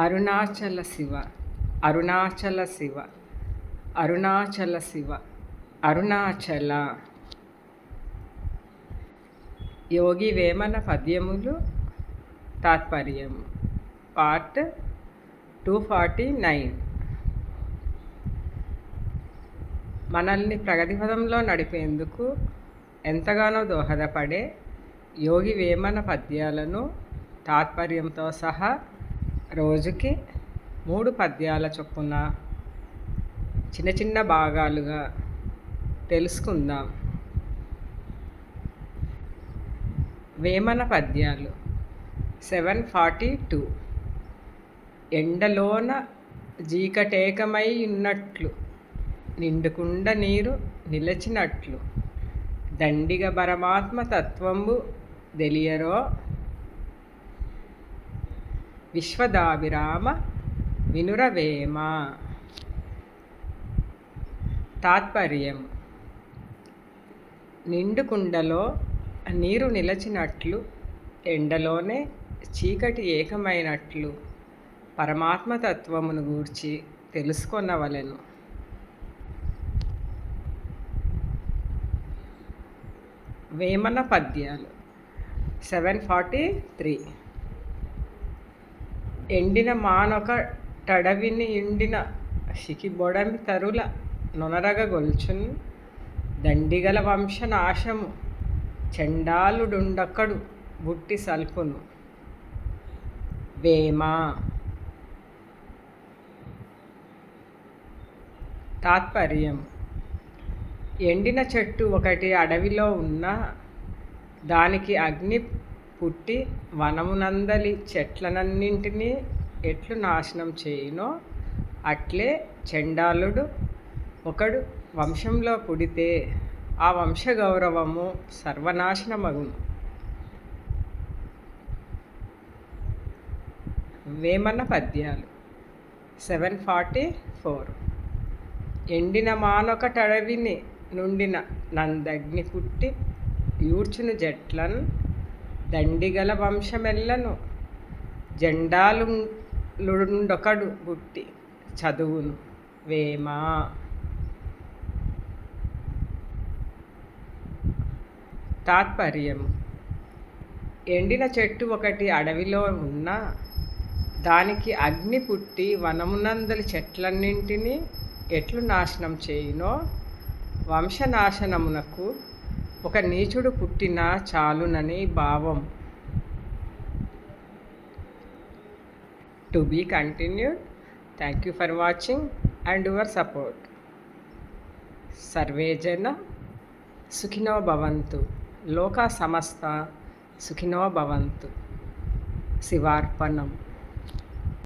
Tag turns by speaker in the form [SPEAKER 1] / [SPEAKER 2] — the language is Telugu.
[SPEAKER 1] అరుణాచల శివ అరుణాచల శివ అరుణాచల శివ అరుణాచల. యోగి వేమన పద్యములు తాత్పర్యం పార్ట్ టూ ఫార్టీ నైన్ మనల్ని ప్రగతిపదంలో నడిపేందుకు ఎంతగానో దోహదపడే యోగి వేమన పద్యాలను తాత్పర్యంతో సహా రోజుకి మూడు పద్యాల చొప్పున చిన్న చిన్న భాగాలుగా తెలుసుకుందాం. వేమన పద్యాలు సెవెన్ ఫార్టీ టూ. ఎండలోన జీకటేకమై ఉన్నట్లు నిండుకుండ నీరు నిలచినట్లు దండిగ పరమాత్మ తత్వంబు తెలియరో విశ్వదాభిరామ వినురవేమ. తాత్పర్యం. నిండు కుండలో నీరు నిలచినట్లు ఎండలోనే చీకటి ఏకమైనట్లు పరమాత్మ తత్వమును గూర్చి తెలుసుకొనవలెను. వేమన పద్యాలు. Seven forty three. ఎండిన మానొక టడవిని ఎండిన సికిబొడమి తరుల నొనరగ గొల్చున్. దండిగల వంశనాశము చండాలుడుండొక్కడు బుట్టి సల్పును. వేమ. తాత్పర్యం. ఎండిన చెట్టు ఒకటి అడవిలో ఉన్న దానికి అగ్ని పుట్టి వనమునందలి చెట్లనన్నింటినీ ఎట్లు నాశనం చేయునో అట్లే చండాలుడు ఒకడు వంశంలో పుడితే ఆ వంశ గౌరవము సర్వనాశనమగును. వేమన పద్యాలు సెవెన్ ఫార్టీ ఫోర్. ఎండిన మానొకటడవిని నుండిన నందగ్ని పుట్టి యూర్చును జట్లన్ దండిగల వంశమెల్లను జెండాలుండొకడు పుట్టి చదువును వేమా. తాత్పర్యం ఎండిన చెట్టు ఒకటి అడవిలో ఉన్న దానికి అగ్ని పుట్టి వనమునందలి చెట్లన్నింటినీ ఎట్లు నాశనం చేయునో వంశనాశనమునకు ఒక నీచుడు పుట్టినా చాలునని భావం. To be continued. Thank you for watching and your support. Survey జన సుఖినో భవంతు. లోక సమస్త సుఖినో భవంతు. శివార్పణం.